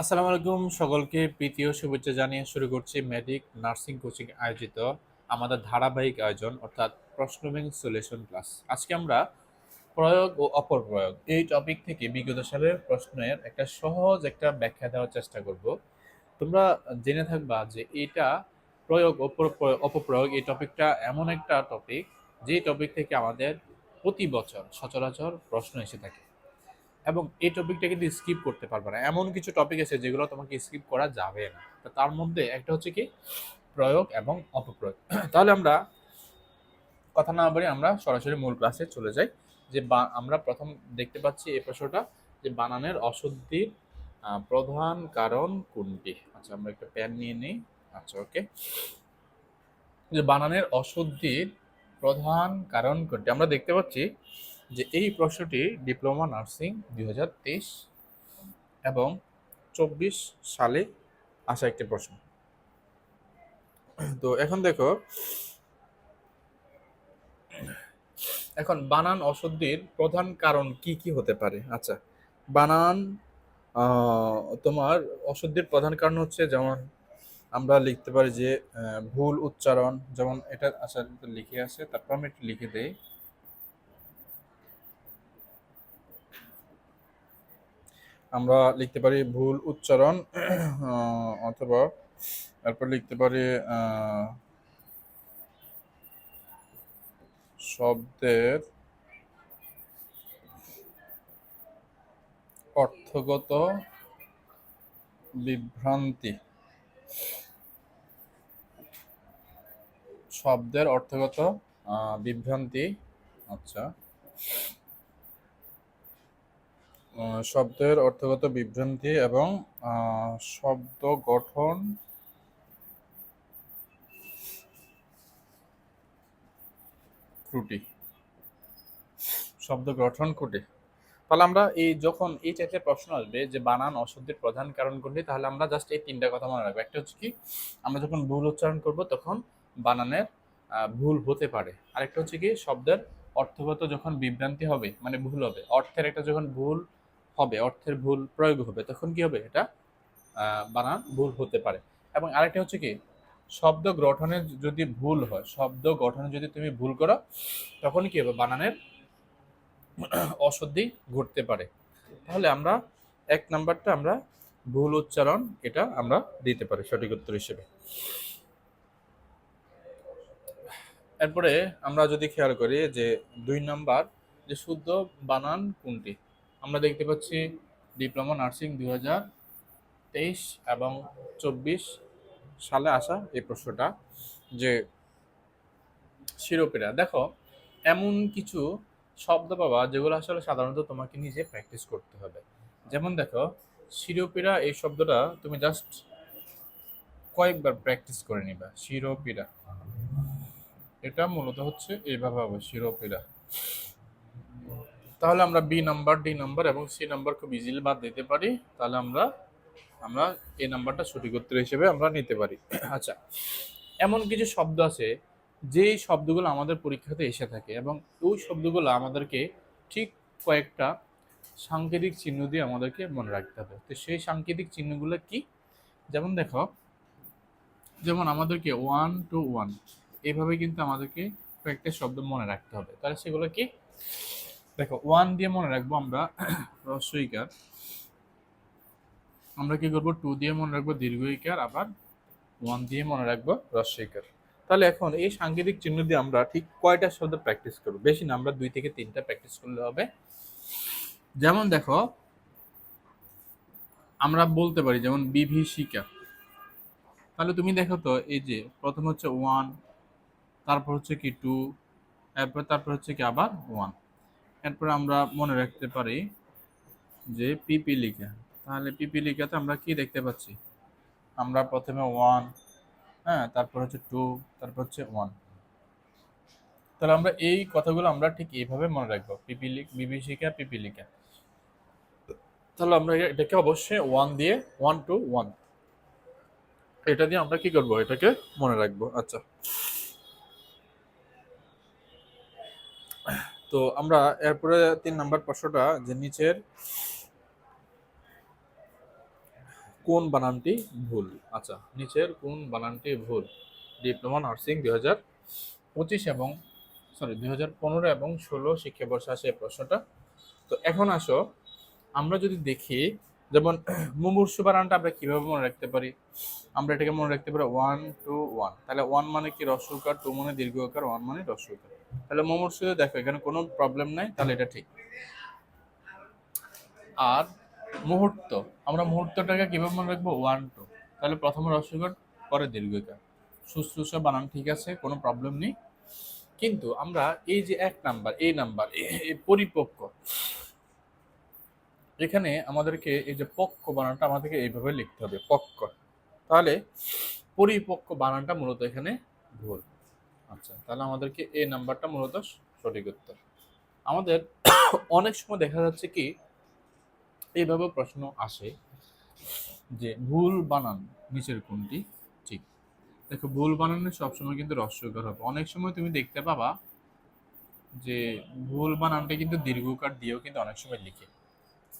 আসসালামু আলাইকুম সকলকে, প্রীতি ও শুভেচ্ছা জানিয়ে শুরু করছি মেডিক নার্সিং কোচিং আয়োজিত আমাদের ধারাবাহিক আয়োজন, অর্থাৎ প্রশ্ন সলিউশন ক্লাস আজকে আমরা প্রয়োগ ও অপপ্রয়োগ এই টপিক থেকে বিগত সালের প্রশ্নের একটা সহজ একটা ব্যাখ্যা দেওয়ার চেষ্টা করব। তোমরা জেনে থাকবা যে এটা প্রয়োগ অপপ্রয়োগ, এই টপিকটা এমন একটা টপিক যে টপিক থেকে আমাদের প্রতি বছর সচরাচর প্রশ্ন এসে থাকে। এবং এই টপিকটা কিন্তু স্কিপ করতে পারবে না। এমন কিছু টপিক আছে যেগুলো তোমাকে স্কিপ করা যাবে না। তো তার মধ্যে একটা হচ্ছে কি? প্রয়োগ এবং অপপ্রয়োগ। তাহলে আমরা কথা না বলে আমরা সরাসরি মূল ক্লাসে চলে যাই। যে আমরা প্রথম দেখতে পাচ্ছি এই প্রশ্নটা যে বানানের অশুদ্ধির প্রধান কারণ কোনটি? আচ্ছা আমরা একটা প্যান নিয়ে নিই। আচ্ছা ওকে যে বানানের অশুদ্ধির প্রধান কারণ কোনটি? আমরা দেখতে পাচ্ছি যে এই প্রশ্নটি ডিপ্লোমা নার্সিং দু হাজার তেইশ এবং চব্বিশ সালে আসা একটি প্রশ্ন। তো এখন দেখো, এখন বানান অশুদ্ধির প্রধান কারণ কি কি হতে পারে? আচ্ছা বানান তোমার অশুদ্ধির প্রধান কারণ হচ্ছে যেমন আমরা লিখতে পারি যে ভুল উচ্চারণ, যেমন এটা আচ্ছা এটা লিখে আছে তারপর আমি একটু লিখে দেই। আমরা লিখতে পারি ভুল উচ্চারণ অথবা তারপর লিখতে পারি শব্দের অর্থগত বিভ্রান্তি। শব্দের অর্থগত বিভ্রান্তি। আচ্ছা। শব্দের অর্থগত বিভ্রান্তি এবং শব্দ গঠন। ত্রুটি। শব্দ গঠন ত্রুটি। তাহলে আমরা এই যখন এই টাইপের প্রশ্ন আসবে যে বানান অশুদ্ধির প্রধান কারণ কোনটি তাহলে আমরা জাস্ট এই তিনটা কথা মনে রাখব। একটা হচ্ছে কি, আমরা যখন ভুল উচ্চারণ করব, তখন বানানের ভুল হতে পারে। আরেকটা হচ্ছে কি, শব্দের অর্থগত যখন বিভ্রান্তি হবে মানে ভুল হবে, অর্থের একটা যখন ভুল হবে, অর্থের ভুল প্রয়োগ হবে, তখন কি হবে? এটা বানান ভুল হতে পারে। এবং আরেকটা হচ্ছে কি, শব্দ গঠনের যদি ভুল হয়, শব্দ গঠনে যদি তুমি ভুল করো, তখন কি হবে? বানানের অশুদ্ধি ঘটতে পারে। তাহলে আমরা, এক নাম্বারটা আমরা ভুল উচ্চারণ এটা আমরা দিতে পারি সঠিক উত্তর হিসেবে। এরপরে আমরা যদি খেয়াল করি যে দুই নাম্বার যে শুদ্ধ বানান কোনটি? আমরা দেখতে পাচ্ছি ডিপ্লোমা নার্সিং দুই হাজার তেইশ এবং চব্বিশ সালে আসা এই প্রশ্নটা যে শিরোপীরা। দেখো, এমন কিছু শব্দ পাবা যেগুলো আসলে সাধারণত তোমাকে নিজে প্র্যাকটিস করতে হবে। যেমন দেখো, শিরোপীরা এই শব্দটা তুমি জাস্ট কয়েকবার প্র্যাকটিস করে নিবা। শিরোপীরা। এটা মূলত হচ্ছে এইভাবে হবে, শিরোপীরা। তাহলে আমরা বি নাম্বার ডি নাম্বার এবং সি নাম্বার খুব ইজিলি বাদ দিতে পারি। তাহলে আমরা আমরা এই নাম্বারটা সঠিক উত্তর হিসেবে আমরা নিতে পারি। আচ্ছা এমন কিছু শব্দ আছে যেই শব্দগুলো আমাদের পরীক্ষাতে এসে থাকে এবং ওই শব্দগুলো আমাদেরকে ঠিক কয়েকটা সাংকেতিক চিহ্ন দিয়ে আমাদেরকে মনে রাখতে হবে। তো সেই সাংকেতিক চিহ্নগুলো কি? যেমন দেখো, যেমন আমাদেরকে ওয়ান টু ওয়ান এইভাবে কিন্তু আমাদেরকে কয়েকটা শব্দ মনে রাখতে হবে। তাহলে সেগুলো কি? দেখো ওয়ান দিয়ে মনে রাখব আমরা রস্বইকার আমরা কি করব? টু দিয়ে মনে রাখব দীর্ঘইকার আবার ওয়ান দিয়ে মনে রাখব রস্বইকার তাহলে এখন এই সাংকেতিক চিহ্ন দিয়ে আমরা ঠিক কয়টা শব্দ প্র্যাকটিস করব? বেশি না, আমরা দুই থেকে তিনটা প্র্যাকটিস করলে হবে। যেমন দেখো, আমরা বলতে পারি যেমন বিভীষিকা। তাহলে তুমি দেখো তো, এই যে প্রথম হচ্ছে ওয়ান তারপর হচ্ছে কি টু এরপর তারপর হচ্ছে কি আবার ওয়ান এরপর আমরা মনে রাখতে পারি যে পিপিলিকা তাহলে পিপি লিখাতে আমরা কি দেখতে পাচ্ছি? আমরা প্রথমে ওয়ান হ্যাঁ তারপর হচ্ছে টু তারপর হচ্ছে ওয়ান তাহলে আমরা এই কথাগুলো আমরা ঠিক এইভাবে মনে রাখব। পিপিলিক বিভীষিকা পিপিলিকা তাহলে আমরা এটাকে অবশ্যই ওয়ান দিয়ে ওয়ান টু ওয়ান এটা দিয়ে আমরা কি করব? এটাকে মনে রাখব। আচ্ছা। তো আমরা এরপরে তিন নাম্বার প্রশ্নটা, যে নিচের কোন বানানটি ভুল? আচ্ছা নিচের কোন বানানটি ভুল? ডিপ্লোমা নার্সিং দুই হাজার পঁচিশ এবং সরি দুই হাজার পনেরো এবং ষোলো শিক্ষাবর্ষে আসে এই প্রশ্নটা। তো এখন আসো, আমরা যদি দেখি, যেমন মুমূর্ষু বানানটা আমরা কীভাবে মনে রাখতে পারি? আমরা এটাকে মনে রাখতে পারি ওয়ান টু ওয়ান তাহলে ওয়ান মানে কি রস্যকার টু মানে দীর্ঘকার ওয়ান মানে রস্যকার তাহলে মোমোর মুমূর্ষু দেখো, এখানে কোনো প্রবলেম নাই, তাহলে এটা ঠিক। আর মুহূর্ত, আমরা মুহূর্তটাকে কীভাবে মনে রাখব? ওয়ান টু তাহলে প্রথমে রস্যকার পরে দীর্ঘকার শুশ্রূষা বানান ঠিক আছে, কোনো প্রবলেম নেই। কিন্তু আমরা এই যে এক নাম্বার এই নাম্বার পরিপক্ক। এখানে আমাদেরকে এই যে পক্ষ বানানটা আমাদেরকে এইভাবে লিখতে হবে পক্ষ তাহলে পরিপক্ক বানানটা মূলত এখানে ভুল। আচ্ছা তাহলে আমাদেরকে এই নাম্বারটা মূলত সঠিক উত্তর। আমাদের অনেক সময় দেখা যাচ্ছে কি এইভাবে প্রশ্ন আসে যে ভুল বানান নিচের কোনটি? ঠিক। দেখো, ভুল বানানে সবসময় কিন্তু রস্যকর হবে। অনেক সময় তুমি দেখতে পাবা যে ভুল বানানটা কিন্তু দীর্ঘকার দিয়েও কিন্তু অনেক সময় লিখে।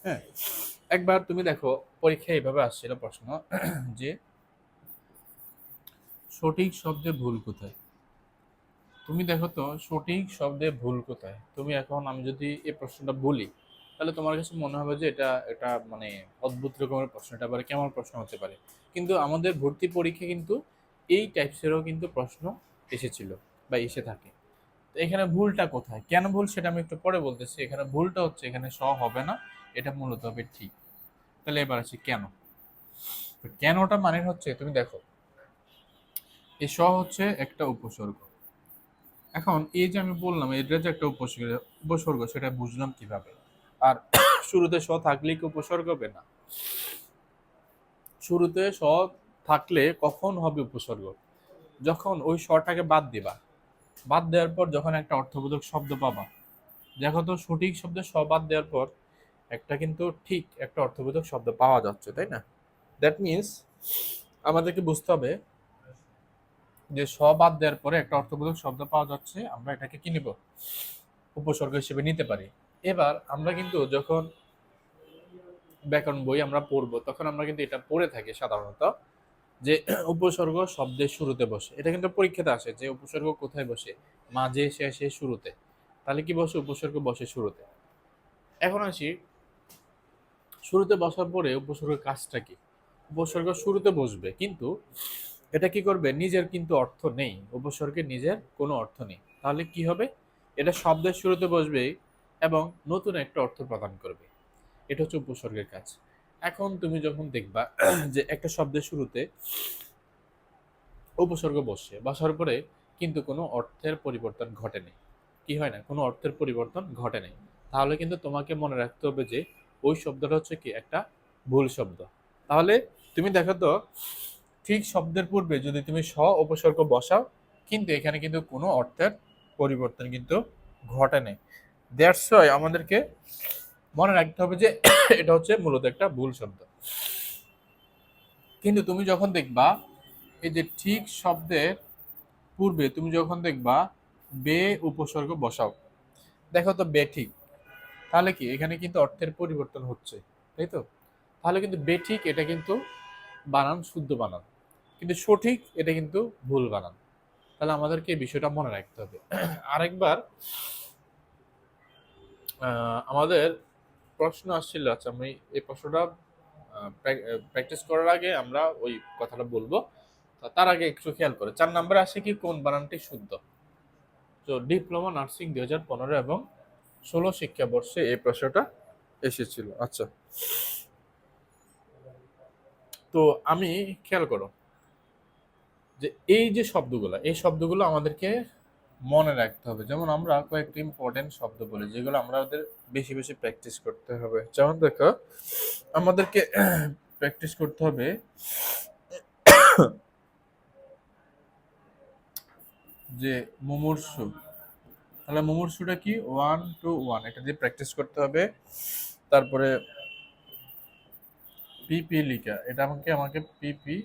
হ্যাঁ একবার তুমি দেখো, পরীক্ষায় এইভাবে আসছিল প্রশ্ন যে সঠিক শব্দে ভুল কোথায়? তুমি দেখো তো, সঠিক শব্দে ভুল কোথায়? তুমি এখন আমি যদি এই প্রশ্নটা বলি, তাহলে তোমার কাছে মনে হবে যে এটা এটা মানে অদ্ভুত রকমের প্রশ্ন, এটা আবার কেমন প্রশ্ন হতে পারে? কিন্তু আমাদের ভর্তি পরীক্ষা কিন্তু এই টাইপসেরও কিন্তু প্রশ্ন এসেছিল বা এসে থাকে। তো এখানে ভুলটা কোথায়? কেন ভুল সেটা আমি একটু পরে বলতেছি। এখানে ভুলটা হচ্ছে, এখানে স হবে না, এটা মূলত হবে ঠিক। তাহলে এবার আছে কেন? তো কেনটা মানে হচ্ছে, তুমি দেখো। এই স হচ্ছে একটা উপসর্গ। এখন এই যে আমি বললাম এটা যে একটা উপসর্গ উপসর্গ, সেটা বুঝলাম কীভাবে? আর শুরুতে স থাকলেই কি উপসর্গ হবে না? শুরুতে স থাকলে কখন হবে উপসর্গ? যখন ওই স্বরটাকে বাদ দিবা। বাদ দেওয়ার পর যখন একটা অর্থবোধক শব্দ পাবা। দেখো তো, সঠিক শব্দে স বাদ দেওয়ার পর একটা কিন্তু ঠিক একটা অর্থবোধক শব্দ পাওয়া যাচ্ছে, তাই না? দ্যাট মিনস আমাদেরকে বুঝতে হবে যে স বাদ দেওয়ার পরে একটা অর্থবোধক শব্দ পাওয়া যাচ্ছে, আমরা এটাকে কি নিব? উপসর্গ হিসেবে নিতে পারি। এবার আমরা কিন্তু যখন ব্যাকরণ বই আমরা পড়ব, তখন আমরা কিন্তু এটা পড়ে থাকি সাধারণত যে উপসর্গ শব্দের শুরুতে বসে। এটা কিন্তু পরীক্ষাতে আসে যে উপসর্গ কোথায় বসে, মাঝে, শেষে, শুরুতে। তাহলে কি বসে? উপসর্গ বসে শুরুতে। এখন আসি, শুরুতে বসার পরে উপসর্গের কাজটা কি? উপসর্গ শুরুতে বসবে, কিন্তু এটা কি করবে? নিজের কিন্তু অর্থ নেই। উপসর্গের নিজের কোনো অর্থ নেই। তাহলে কি হবে? এটা শব্দের শুরুতে বসবে এবং নতুন একটা অর্থ প্রদান করবে। এটা হচ্ছে উপসর্গের কাজ। এখন তুমি যখন দেখবা যে একটা শব্দের শুরুতে উপসর্গ বসে বসার পরে কিন্তু কোনো অর্থের পরিবর্তন ঘটেনি কি হয় না? কোনো অর্থের পরিবর্তন ঘটে নাই। তাহলে কিন্তু তোমাকে মনে রাখতে হবে যে ওই শব্দটা হচ্ছে কি? একটা ভুল শব্দ। তাহলে তুমি দেখো তো ঠিক শব্দের পূর্বে যদি তুমি স উপসর্গ বসাও, কিন্তু এখানে কিন্তু কোনো অর্থের পরিবর্তন কিন্তু ঘটে নেই। দ্যাটস ওয়াই আমাদেরকে মনে রাখতে হবে যে এটা হচ্ছে মূলত একটা ভুল শব্দ। কিন্তু তুমি যখন দেখবা, এই যে ঠিক শব্দের পূর্বে তুমি যখন দেখবা, বে উপসর্গ বসাও, দেখো তো বে ঠিক, তাহলে কি এখানে কিন্তু অর্থের পরিবর্তন হচ্ছে, তাই তো? তাহলে কিন্তু বে ঠিক, এটা কিন্তু বানান, শুদ্ধ বানান। কিন্তু সঠিক এটা কিন্তু ভুল বানান। তাহলে আমাদেরকে এই বিষয়টা মনে রাখতে হবে। আরেকবার আমাদের প্রশ্ন আসছিল আচ্ছা আমি এই প্রশ্নটা প্র্যাকটিস করার আগে আমরা ওই কথাটা বলব। তার আগে একটু খেয়াল করে, চার নম্বরে আসে কি কোন বানানটি শুদ্ধ? তো ডিপ্লোমা নার্সিং দুই হাজার পনেরো এবং ষোলো শিক্ষাবর্ষে এই প্রশ্নটা এসেছিল। আচ্ছা। তো আমি খেয়াল করো যে এই যে শব্দগুলো, এই শব্দগুলো আমাদেরকে মনে রাখতে হবে। যেমন আমরা কয়েকটি ইম্পর্টেন্ট শব্দ বলি, যেগুলো আমাদের বেশি বেশি প্র্যাকটিস করতে হবে। যেমন দেখো, আমাদেরকে প্র্যাকটিস করতে হবে যে মুমূর্ষু। তাহলে মুমূর্ষুটা কি? ওয়ান টু ওয়ান এটা দিয়ে প্র্যাকটিস করতে হবে। তারপরে পিপি লিকা এটা আমাকে আমাকে পিপি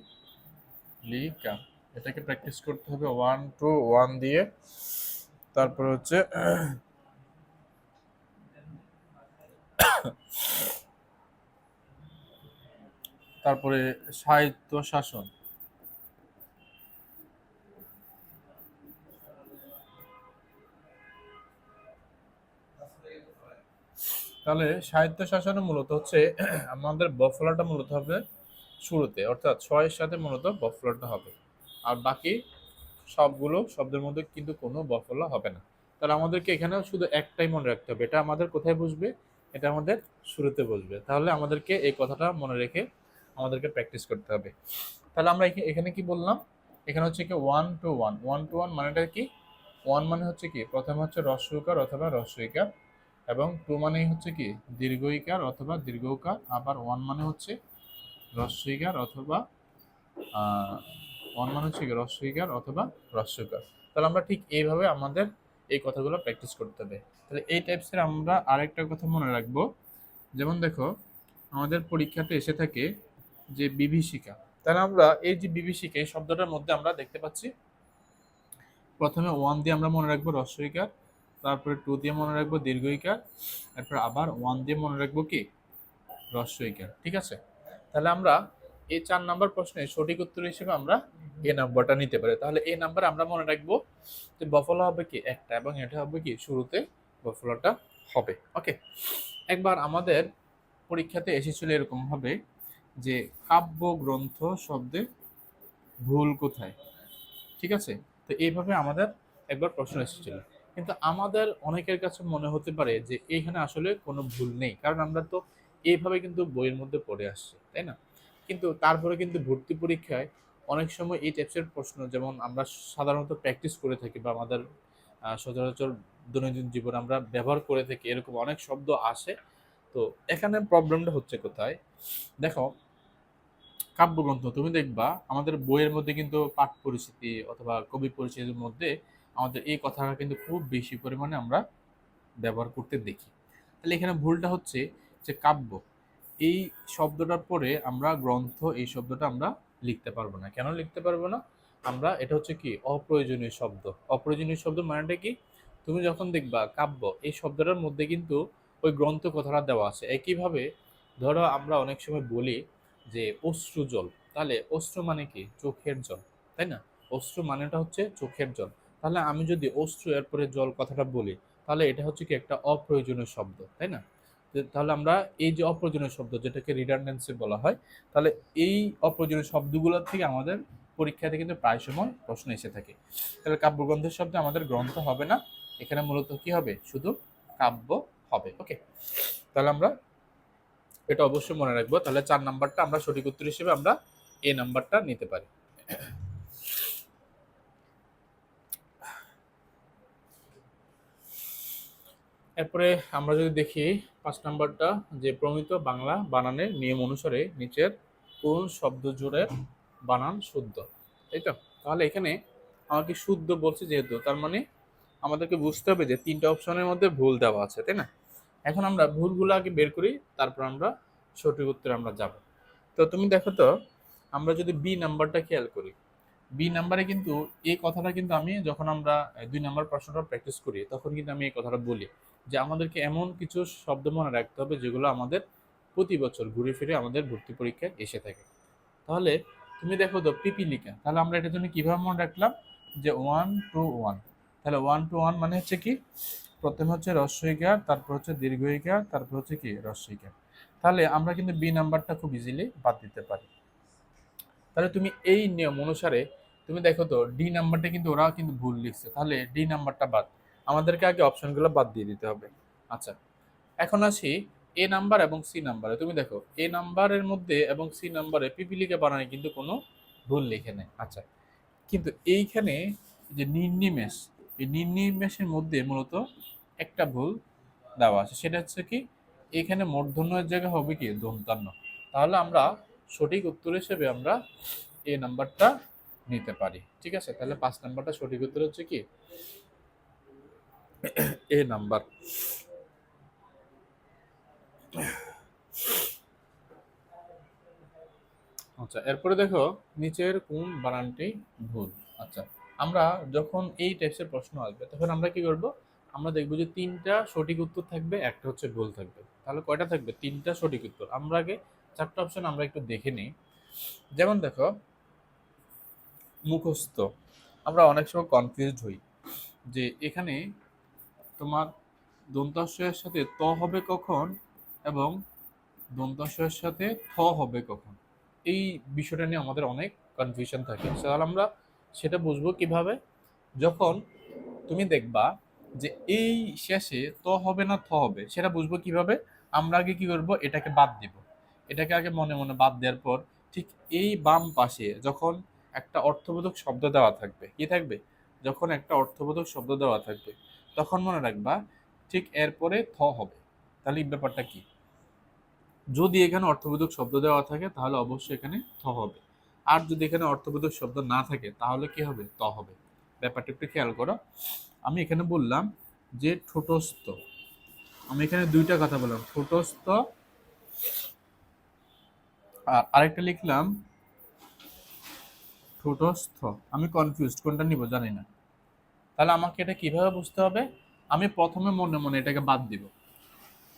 লিকা এটাকে প্র্যাকটিস করতে হবে ওয়ান টু ওয়ান দিয়ে। তারপরে হচ্ছে তারপরে সাহিত্য শাসন। তাহলে সাহিত্য শাসনে মূলত হচ্ছে আমাদের বফলাটা মূলত হবে শুরুতে, অর্থাৎ ছয়ের সাথে মূলত বফলাটা হবে। আর বাকি সবগুলো শব্দের মধ্যে কিন্তু কোনো বফলা হবে না। তাহলে আমাদেরকে এখানে শুধু একটাই মনে রাখতে হবে, এটা আমাদের কোথায় বসবে? এটা আমাদের শুরুতে বসবে। তাহলে আমাদেরকে এই কথাটা মনে রেখে আমাদেরকে প্র্যাকটিস করতে হবে। তাহলে আমরা এখা- এখানে কি বললাম? এখানে হচ্ছে কি one two one one two one মানেটা কি? ওয়ান মানে হচ্ছে কি, প্রথমে হচ্ছে রস্যকার অথবা রস্যইকার এবং টু মানেই হচ্ছে কি দীর্ঘইকার অথবা দীর্ঘকার আবার ওয়ান মানে হচ্ছে রস্যইকার অথবা ওয়ান মানে হচ্ছে কি রস্যইকার অথবা রস্যকার তাহলে আমরা ঠিক এইভাবে আমাদের এই কথাগুলো প্র্যাকটিস করতে হবে। তাহলে এই টাইপসের আমরা আরেকটা কথা মনে রাখব। যেমন দেখো, আমাদের পরীক্ষাতে এসে থাকে যে বিভীষিকা। তাহলে আমরা এই যে বিভীষিকা, এই শব্দটার মধ্যে আমরা দেখতে পাচ্ছি, প্রথমে ওয়ান দিয়ে আমরা মনে রাখব রস্যইকার তারপরে টু দিয়ে মনে রাখব দীর্ঘইকার, তারপর আবার ওয়ান দিয়ে মনে রাখব কি? রস্যইকার ঠিক আছে? তাহলে আমরা এই চার নাম্বার প্রশ্নের সঠিক উত্তর হিসেবে আমরা এ নাম্বারটা নিতে পারি। তাহলে এই নাম্বার আমরা মনে রাখব যে বফলা হবে কি একটা এবং এটা হবে কি শুরুতে বফলাটা হবে। ওকে একবার আমাদের পরীক্ষাতে এসেছিল এরকম হবে যে কাব্য গ্রন্থ শব্দে ভুল কোথায়? ঠিক আছে? তো এইভাবে আমাদের একবার প্রশ্ন এসেছিল। কিন্তু আমাদের অনেকের কাছে মনে হতে পারে যে এইখানে আসলে কোনো ভুল নেই। কারণ আমরা তো এইভাবে কিন্তু বইয়ের মধ্যে পড়ে আসছি, তাই না? কিন্তু তারপরে কিন্তু ভর্তি পরীক্ষায় অনেক সময় এই টাইপসের প্রশ্ন, যেমন আমরা সাধারণত প্র্যাকটিস করে থাকি বা আমাদের সচরাচর দৈনন্দিন জীবনে আমরা ব্যবহার করে থাকি, এরকম অনেক শব্দ আসে। তো এখানে প্রবলেমটা হচ্ছে কোথায়? দেখো, কাব্যগ্রন্থ, তুমি দেখবা আমাদের বইয়ের মধ্যে কিন্তু পাঠ পরিচিতি অথবা কবি পরিচিতির মধ্যে আমাদের এই কথাটা কিন্তু খুব বেশি পরিমাণে আমরা ব্যবহার করতে দেখি। তাহলে এখানে ভুলটা হচ্ছে যে কাব্য এই শব্দটার পরে আমরা গ্রন্থ, এই শব্দটা আমরা লিখতে পারব না। কেন লিখতে পারব না? আমরা, এটা হচ্ছে কি? অপ্রয়োজনীয় শব্দ। অপ্রয়োজনীয় শব্দ মানেটা কি? তুমি যখন দেখবা কাব্য, এই শব্দটার মধ্যে কিন্তু ওই গ্রন্থ কথাটা দেওয়া আছে। একইভাবে ধরো আমরা অনেক সময় বলি যে অশ্রু জল। তাহলে অশ্রু মানে কি? চোখের জল, তাই না? অশ্রু মানেটা হচ্ছে চোখের জল। তাহলে আমি যদি অশ্রু এরপরে জল কথাটা বলি, তাহলে এটা হচ্ছে কি একটা অপ্রয়োজনীয় শব্দ, তাই না? তাহলে আমরা এই যে অপ্রয়োজনীয় শব্দ যেটাকে রিডান্ডেন্সি বলা হয়, তাহলে এই অপ্রয়োজনীয় শব্দগুলোর থেকে আমাদের পরীক্ষাতে কিন্তু প্রায় সময় প্রশ্ন এসে থাকে। তাহলে কাব্যগ্রন্থের শব্দে আমাদের গ্রন্থ হবে না, এখানে মূলত কি হবে? শুধু কাব্য হবে ওকে তাহলে আমরা এটা অবশ্যই মনে রাখব। তাহলে চার নাম্বারটা আমরা সঠিক উত্তর হিসেবে আমরা এ নাম্বারটা নিতে পারি। এরপরে আমরা যদি দেখি পাঁচ নাম্বারটা, যে প্রমিত বাংলা বানানের নিয়ম অনুসারে নিচের কোন শব্দ জোড়ের বানান শুদ্ধ। তাই তো? তাহলে এখানে আমাকে শুদ্ধ বলছে যেহেতু, তার মানে আমাদেরকে বুঝতে হবে যে তিনটা অপশনের মধ্যে ভুল দেওয়া আছে, তাই না? এখন আমরা ভুলগুলো আগে বের করি, তারপর আমরা সঠিক উত্তরে আমরা যাব। তো তুমি দেখো তো, আমরা যদি বি নাম্বারটা খেয়াল করি। বি নাম্বারে কিন্তু এই কথাটা কিন্তু আমি যখন আমরা দুই নাম্বার প্রশ্নটা প্র্যাকটিস করি, তখন কিন্তু আমি এই কথাটা বলি। যে আমাদেরকে এমন কিছু শব্দ মনে রাখতে হবে যেগুলো আমাদের প্রতি বছর ঘুরে ফিরে আমাদের ভর্তি পরীক্ষায় এসে থাকে। তাহলে তুমি দেখো তো পিপিলিকা, তাহলে আমরা এটার জন্য কীভাবে মনে রাখলাম যে ওয়ান টু ওয়ান তাহলে ওয়ান টু ওয়ান মানে হচ্ছে কি? প্রথমে হচ্ছে রস্বইকার তারপর হচ্ছে দীর্ঘইকার তারপর হচ্ছে কি? রস্বইকার তাহলে আমরা কিন্তু বি নাম্বারটা খুব ইজিলি বাদ দিতে পারি। তাহলে তুমি এই নিয়ম অনুসারে, তুমি দেখো তো ডি নাম্বারটা কিন্তু ওরা কিন্তু ভুল লিখছে, তাহলে ডি নাম্বারটা বাদ। আমাদেরকে আগে অপশনগুলো বাদ দিয়ে দিতে হবে। আচ্ছা এখন আসি এ নাম্বার এবং সি নাম্বারে তুমি দেখো এ নাম্বারের মধ্যে এবং সি নাম্বারে পিপিলিকা বানানে কিন্তু কোনো ভুল লিখে নেই। আচ্ছা কিন্তু এইখানে যে নির্নিমেষ এই নির্নিমেষের মধ্যে মূলত একটা ভুল দেওয়া আছে। সেটা হচ্ছে কি, এখানে মূর্ধন্যের জায়গা হবে কি, দন্তান্ন। তাহলে আমরা সঠিক উত্তর হিসেবে আমরা এ নাম্বারটা নিতে পারি। ঠিক আছে? তাহলে পাঁচ নাম্বারটা সঠিক উত্তর হচ্ছে কি এ নাম্বার। আচ্ছা এরপরে দেখো, নিচের কোন বানানটি ভুল? আচ্ছা আমরা যখন এই টাইপসের প্রশ্ন আসবে, তখন আমরা কি করব? আমরা দেখব যে তিনটা সঠিক উত্তর থাকবে, একটা হচ্ছে ভুল থাকবে। তাহলে কয়টা থাকবে? তিনটা সঠিক উত্তর। আমরা আগে চারটা অপশন আমরা একটু দেখে নিই। যেমন দেখো, মুখস্থ। আমরা অনেক সময় কনফিউজড হই যে এখানে তোমার দন্তাশ্রয়ের সাথে ত হবে কখন এবং দন্তাশ্রয়ের সাথে থ হবে কখন? এই বিষয়টা নিয়ে আমাদের অনেক কনফিউশন থাকে। তাহলে আমরা সেটা বুঝব কীভাবে? যখন তুমি দেখবা যে এই শেষে ত হবে না থ হবে, সেটা বুঝব কীভাবে? আমরা আগে কি করব? এটাকে বাদ দিব। এটাকে আগে মনে মনে বাদ দেওয়ার পর ঠিক এই বাম পাশে যখন একটা অর্থবোধক শব্দ দেওয়া থাকবে, কি থাকবে? যখন একটা অর্থবোধক শব্দ দেওয়া থাকবে তখন মনে রাখবা ঠিক এরপরে থ হবে। তাহলে এই ব্যাপারটা কি? যদি এখানে অর্থবোধক শব্দ দেওয়া থাকে, তাহলে অবশ্যই এখানে থ হবে। আর যদি এখানে অর্থবোধক শব্দ না থাকে, তাহলে কি হবে? ত হবে। ব্যাপারটা একটু খেয়াল করো। আমি এখানে বললাম যে ঠোঁটস্থ। আমি এখানে দুইটা কথা বললাম, ঠোঁটস্থ আর আরেকটা লিখলাম ঠোঁটস্থ। আমি কনফিউজড কোনটা নিব জানি না। তাহলে আমাকে এটা কীভাবে বুঝতে হবে? আমি প্রথমে মনে মনে এটাকে বাদ দিব।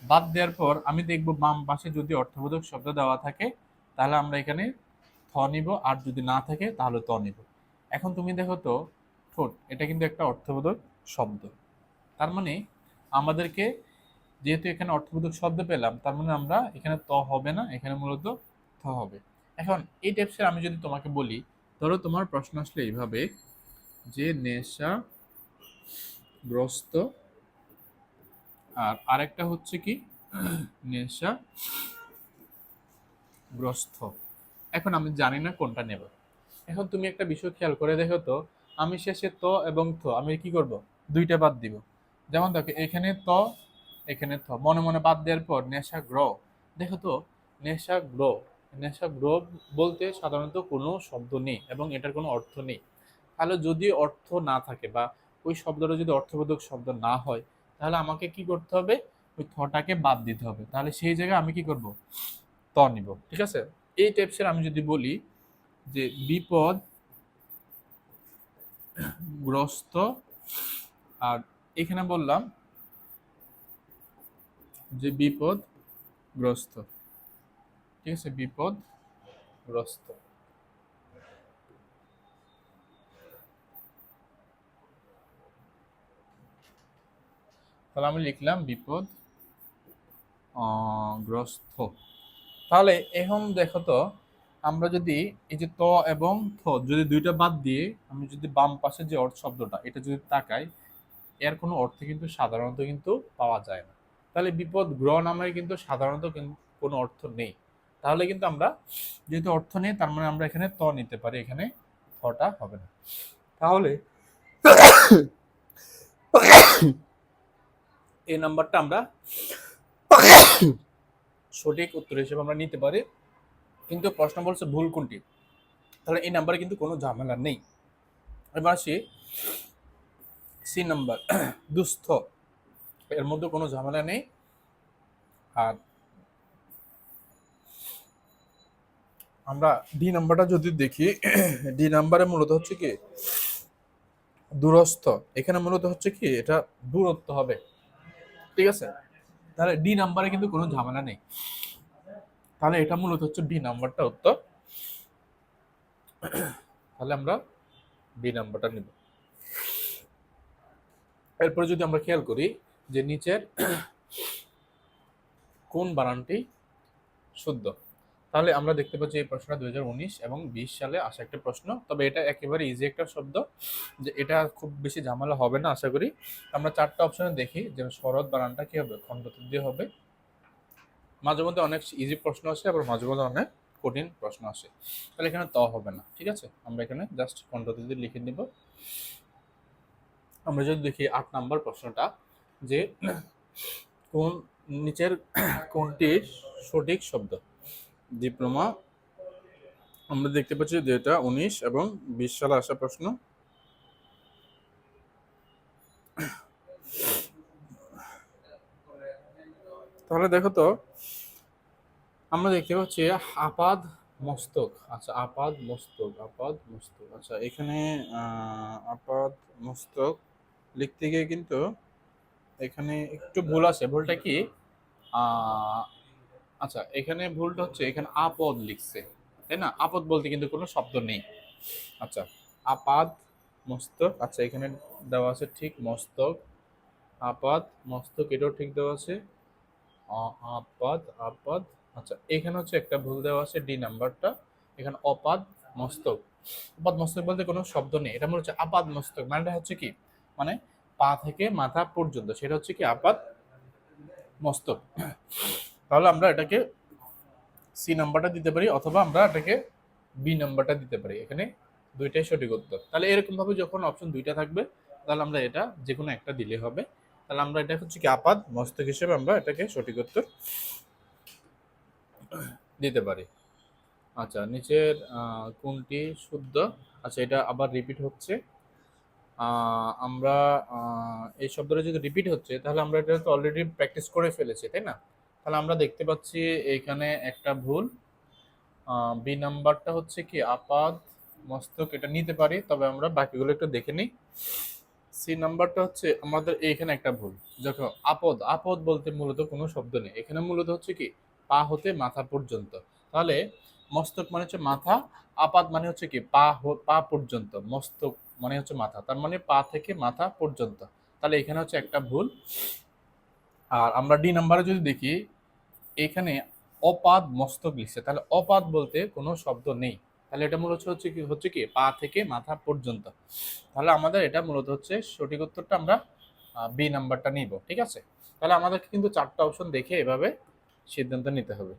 বাদ দেওয়ার পর আমি দেখব বাম পাশে যদি অর্থবোধক শব্দ দেওয়া থাকে, তাহলে আমরা এখানে থ নিব, আর যদি না থাকে, তাহলে ত নিব। এখন তুমি দেখো তো, ঠোঁট, এটা কিন্তু একটা অর্থবোধক শব্দ। তার মানে আমাদেরকে যেহেতু এখানে অর্থবোধক শব্দ পেলাম, তার মানে আমরা এখানে ত হবে না, এখানে মূলত থ হবে। এখন এই টাইপসের আমি যদি তোমাকে বলি, ধরো তোমার প্রশ্ন আসলে এইভাবে, যে নেশা গ্রস্ত। আর আরেকটা হচ্ছে কি? নেশা গ্রস্ত। এখন আমি জানি না কোনটা নেব। এখন তুমি একটা বিষয় খেয়াল করে দেখো তো, আমি শেষে ত এবং থ, আমি কি করব? দুইটা বাদ দিব। যেমন দেখো, এখানে ত, এখানে থ। মনে মনে বাদ দেওয়ার পর নেশা গ্র। দেখো তো, নেশা গ্র। নেশা গ্র বলতে সাধারণত কোনো শব্দ নেই এবং এটার কোনো অর্থ নেই। তাহলে যদি অর্থ না থাকে বা ওই শব্দটা যদি অর্থবোধক শব্দ না হয়, তাহলে আমাকে কি করতে হবে? ওই থটাকে বাদ দিতে হবে। তাহলে সেই জায়গায় আমি কি করব? ত নিব। ঠিক আছে? এই টাইপসের আমি যদি বলি যে বিপদ, গ্রস্ত, আর এখানে বললাম যে বিপদ, গ্রস্ত। ঠিক আছে? বিপদ তাহলে আমি লিখলাম বিপদ আহ, গ্রস্ত তাহলে এখন দেখো তো আমরা যদি এই যে ত এবং থ যদি দুইটা বাদ দিয়ে আমি যদি বাম পাশে যে অর্থ শব্দটা এটা যদি তাকাই এর কোনো অর্থ কিন্তু সাধারণত কিন্তু পাওয়া যায় না। তাহলে বিপদ গ্রহ নামে কিন্তু সাধারণত কোনো অর্থ নেই। তাহলে কিন্তু আমরা যেহেতু অর্থ নেই তার মানে আমরা এখানে ত নিতে পারি এখানে থটা হবে না। তাহলে এই নাম্বারটা আমরা সঠিক উত্তর হিসেবে আমরা নিতে পারি। কিন্তু প্রশ্ন বলছে ভুল কোনটি? তাহলে এই নাম্বারে কিন্তু কোনো ঝামেলা নেই। এবার আসি সি নাম্বার। দুস্থ। এর মধ্যে কোনো ঝামেলা নেই। আর আমরা ডি নাম্বারটা যদি দেখি ডি নাম্বারে মূলত হচ্ছে কি? দূরস্থ। এখানে মূলত হচ্ছে কি? এটা দূরত্ব হবে। ঠিক আছে? তাহলে ডি নাম্বারে কিন্তু কোনো ঝামেলা নেই। তাহলে এটা মূলত হচ্ছে ডি নাম্বারটা উত্তর। তাহলে আমরা ডি নাম্বারটা নিব। এরপরে যদি আমরা খেয়াল করি যে নিচের কোন বানানটি শুদ্ধ? তাহলে আমরা দেখতে পাচ্ছি এই প্রশ্নটা দুই হাজার উনিশ এবং বিশ সালে আসা একটা প্রশ্ন। তবে এটা একেবারে ইজি একটা শব্দ যে এটা খুব বেশি ঝামেলা হবে না, আশা করি। আমরা চারটা অপশনে দেখি যে শরৎ বানানটা কী হবে খণ্ডত দিয়ে হবে। মাঝে মধ্যে অনেক ইজি প্রশ্ন আসে, আবার মাঝে মধ্যে অনেক কঠিন প্রশ্ন আসে। তাহলে এখানে ত হবে না, ঠিক আছে? আমরা এখানে জাস্ট খণ্ডত দিয়ে লিখে নিব। আমরা যদি দেখি আট নাম্বার প্রশ্নটা যে কোন নিচের কোনটির সঠিক শব্দ? ডিপ্লোমা। আমরা দেখতে পাচ্ছি যে এটা উনিশ এবং বিশ সালে আসা প্রশ্ন। তাহলে দেখো তো, আমরা দেখতে পাচ্ছি আপাদ মস্তক। আচ্ছা আপাদ মস্তক আপাদ মস্তক। আচ্ছা এখানে আপাদ মস্তক লিখতে গিয়ে কিন্তু এখানে একটু ভুল আছে। ভুলটা কি? আচ্ছা এখানে ভুলটা হচ্ছে এখানে আপদ লিখছে, তাই না? আপদ বলতে কিন্তু কোনো শব্দ নেই। আচ্ছা আপাদ, মস্তক আচ্ছা এখানে দেওয়া আছে ঠিক মস্তক, আপাদ, মস্তক, এটাও ঠিক দেওয়া আছে। আপাদ আপাদ আচ্ছা এখানে হচ্ছে একটা ভুল দেওয়া আছে ডি নাম্বারটা, এখানে অপাদ, মস্তক। অপাদ, মস্তক বলতে কোনো শব্দ নেই, এটা মনে হচ্ছে আপাদ মস্তক, মানেটা হচ্ছে কি? মানে পা থেকে মাথা পর্যন্ত, সেটা হচ্ছে কি আপাদ মস্তক। তাহলে আমরা এটাকে সি নাম্বারটা দিতে পারি অথবা আমরা এটাকে বি নাম্বারটা দিতে পারি। এখানে দুইটাই সঠিক উত্তর। তাহলে এরকম ভাবে যখন অপশন দুইটা থাকবে, তাহলে আমরা এটা যে কোনো একটা দিলে হবে। তাহলে আমরা এটা হচ্ছে কি আপাত মস্তক হিসেবে আমরা এটাকে সঠিক উত্তর দিতে পারি। আচ্ছা নিচের কোনটি শুদ্ধ? আচ্ছা এটা আবার রিপিট হচ্ছে। আমরা এই শব্দটা যদি রিপিট হচ্ছে, তাহলে আমরা এটা তো অলরেডি প্র্যাকটিস করে ফেলেছি, তাই না? তাহলে আমরা দেখতে পাচ্ছি এখানে একটা ভুল। বি নাম্বারটা হচ্ছে কি, আপাদ মস্তক, এটা নিতে পারি, তবে আমরা বাকিগুলো একটু দেখে নিই। সি নাম্বারটা হচ্ছে, আমাদের এইখানে একটা ভুল। দেখো, আপদ আপদ বলতে মূলত কোনো শব্দ নেই। এখানে মূলত হচ্ছে কি, পা হতে মাথা পর্যন্ত। তাহলে মস্তক মানে হচ্ছে মাথা, আপাদ মানে হচ্ছে কি, পা পা পর্যন্ত। মস্তক মানে হচ্ছে মাথা, তার মানে পা থেকে মাথা পর্যন্ত। তাহলে এখানে হচ্ছে একটা ভুল। আর আমরা ডি নাম্বারে যদি দেখি এখানে অপাদ মস্তক লিখছে। তাহলে অপাদ বলতে কোনো শব্দ নেই। তাহলে এটা মূলত হচ্ছে কি হচ্ছে কি, পা থেকে মাথা পর্যন্ত। তাহলে আমাদের এটা মূলত হচ্ছে সঠিক উত্তরটা আমরা বি নাম্বারটা নিব, ঠিক আছে? তাহলে আমাদেরকে কিন্তু চারটা অপশন দেখে এভাবে সিদ্ধান্ত নিতে হবে।